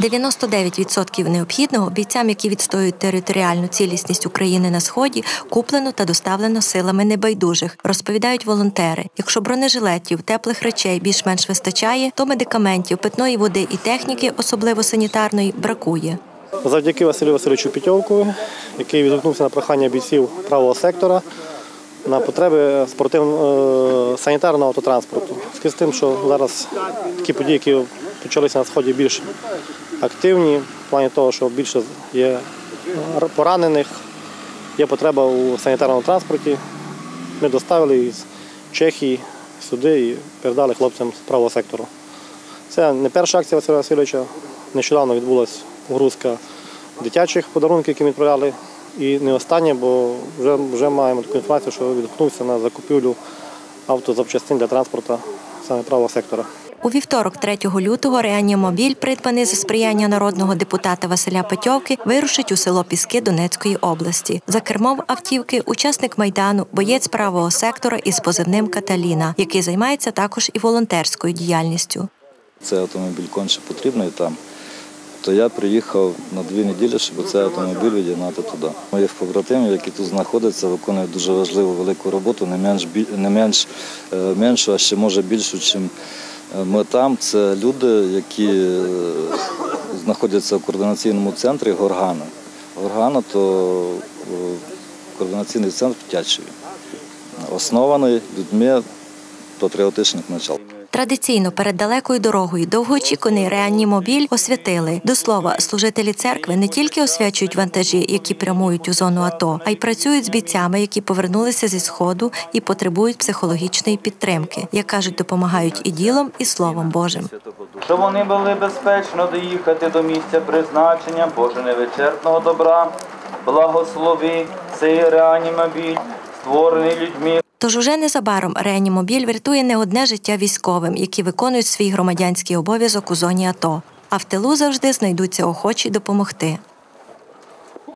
99% необхідного бійцям, які відстоюють територіальну цілісність України на сході, куплено та доставлено силами небайдужих, розповідають волонтери. Якщо бронежилетів, теплих речей більш-менш вистачає, то медикаментів, питної води і техніки, особливо санітарної, бракує. Завдяки Василю Васильовичу Пітьовку, який відгукнувся на прохання бійців правого сектора на потреби спортивно санітарного автотранспорту. З тим, що зараз такі події, які почалися на сході, більш активні, в плані того, що більше є поранених, є потреба у санітарному транспорті. Ми доставили із Чехії сюди і передали хлопцям з правого сектору. Це не перша акція Василя Васильовича. Нещодавно відбулася погрузка дитячих подарунків, які ми відправляли. І не останнє, бо вже вже маємо таку інформацію, що відгукнувся на закупівлю автозапчастин для транспорту саме правого сектора. У вівторок, 3 лютого, реанімобіль, придбаний за сприяння народного депутата Василя Петьовки, вирушить у село Піски Донецької області. За кермом автівки учасник майдану, боєць правого сектора із позивним Каталіна, який займається також і волонтерською діяльністю. Цей автомобіль конче потрібний там. То я приїхав на дві неділі, щоб цей автомобіль відігнати туди. Моїх побратимів, які тут знаходяться, виконують дуже важливу велику роботу, не менш не менш меншу, а ще може більшу, ніж ми там. Це люди, які знаходяться в координаційному центрі Горгана. Горгана то координаційний центр Тячеві, оснований людьми патріотичних начал. Традиційно перед далекою дорогою довгоочікуваний реанімобіль освятили. До слова, служителі церкви не тільки освячують вантажі, які прямують у зону АТО, а й працюють з бійцями, які повернулися зі сходу і потребують психологічної підтримки. Як кажуть, допомагають і ділом, і словом Божим. Щоб вони були безпечно доїхати до місця призначення Боже невичерпного добра, благослови цей реанімобіль, створений людьми. Тож уже незабаром реанімобіль врятує не одне життя військовим, які виконують свій громадянський обов'язок у зоні АТО. А в тилу завжди знайдуться охочі допомогти.